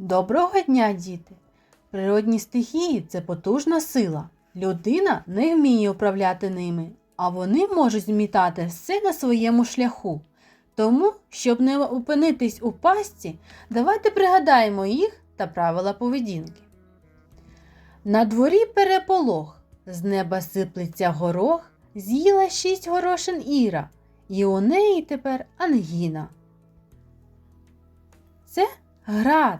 Доброго дня, діти! Природні стихії це потужна сила. Людина не вміє управляти ними, а вони можуть змітати все на своєму шляху. Тому, щоб не опинитись у пастці, давайте пригадаємо їх та правила поведінки. На дворі переполох, з неба сиплеться горох, з'їла шість горошин Іра, і у неї тепер ангіна. Це град.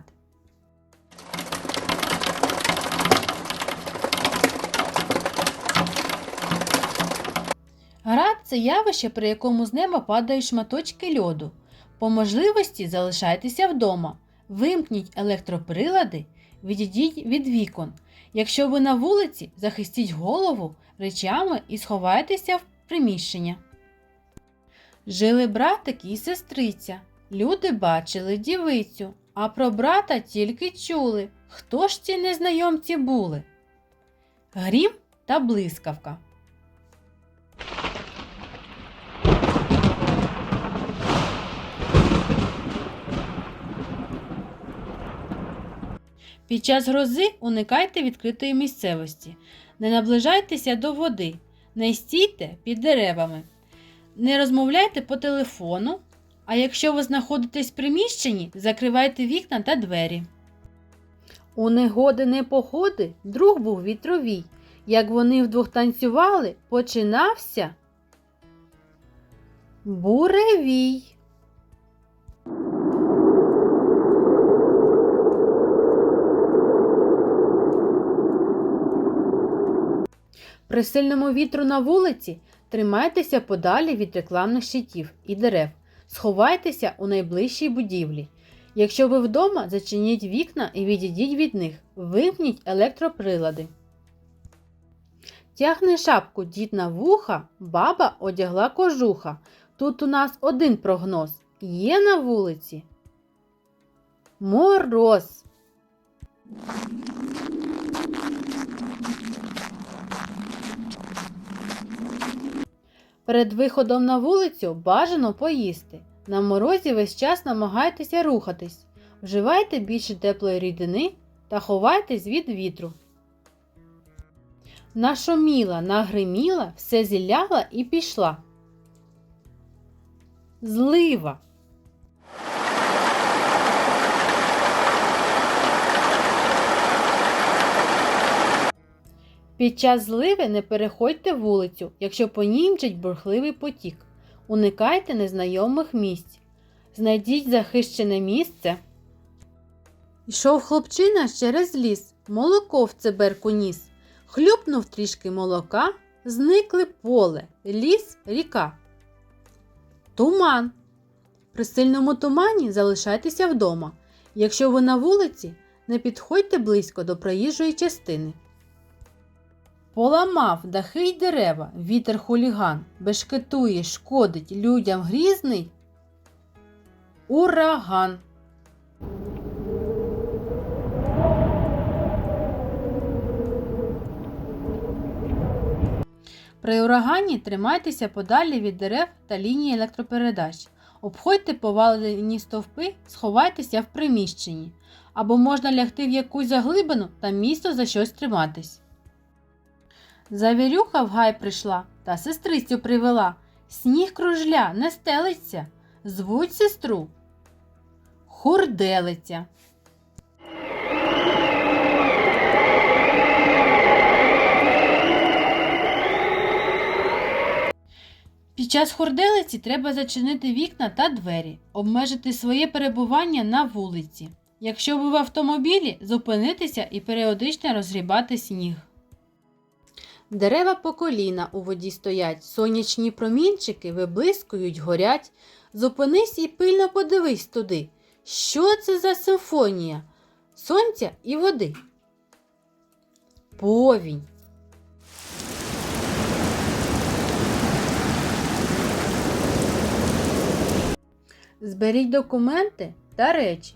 Це явище, при якому з неба падають шматочки льоду. По можливості залишайтеся вдома, вимкніть електроприлади, відійдіть від вікон. Якщо ви на вулиці, захистіть голову речами і сховайтеся в приміщення. Жили братик і сестриця. Люди бачили дівицю, а про брата тільки чули. Хто ж ці незнайомці були? Грім та блискавка. Під час грози уникайте відкритої місцевості. Не наближайтеся до води, не стійте під деревами, не розмовляйте по телефону, а якщо ви знаходитесь в приміщенні, закривайте вікна та двері. У негоди непогоди друг був вітровій. Як вони вдвох танцювали, починався буревій. При сильному вітру на вулиці тримайтеся подалі від рекламних щитів і дерев. Сховайтеся у найближчій будівлі. Якщо ви вдома, зачиніть вікна і відійдіть від них. Вимкніть електроприлади. Тягне шапку дід на вуха, баба одягла кожуха. Тут у нас один прогноз. Є на вулиці. Мороз. Перед виходом на вулицю бажано поїсти. На морозі весь час намагайтеся рухатись. Вживайте більше теплої рідини та ховайтесь від вітру. Нашуміла, нагриміла, все зіляла і пішла. Злива. Під час зливи не переходьте вулицю, якщо по бурхливий потік. Уникайте незнайомих місць. Знайдіть захищене місце. Йшов хлопчина через ліс, молоко в циберку ніс. Хлюпнув трішки молока, зникли поле, ліс, ріка. Туман. При сильному тумані залишайтеся вдома. Якщо ви на вулиці, не підходьте близько до проїжджої частини. Поламав дахи й дерева, вітер хуліган, бешкетує, шкодить людям грізний. Ураган. При урагані тримайтеся подалі від дерев та лінії електропередач. Обходьте повалені стовпи, сховайтеся в приміщенні. Або можна лягти в якусь заглибину та місто за щось триматись. Завірюха в гай прийшла та сестрицю привела. Сніг кружля не стелиться. Звуть сестру. Хурделиця. Під час хурделиці треба зачинити вікна та двері, обмежити своє перебування на вулиці. Якщо ви в автомобілі, зупинитися і періодично розгрібати сніг. Дерева по коліна у воді стоять, сонячні промінчики виблискують, горять. Зупинись і пильно подивись туди. Що це за симфонія? Сонця і води. Повінь. Зберіть документи та речі.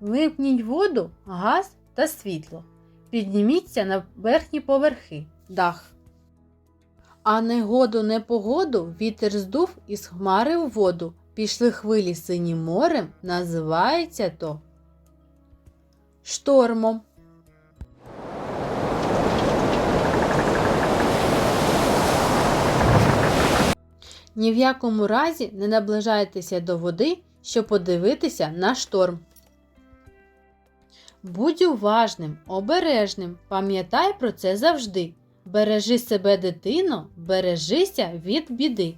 Вимкніть воду, газ та світло. Підніміться на верхні поверхи, дах. А негоду непогоду вітер здув із хмари в воду. Пішли хвилі синім морем, називається то штормом. Ні в якому разі не наближайтеся до води, щоб подивитися на шторм. Будь уважним, обережним, пам'ятай про це завжди. Бережи себе, дитино, бережися від біди.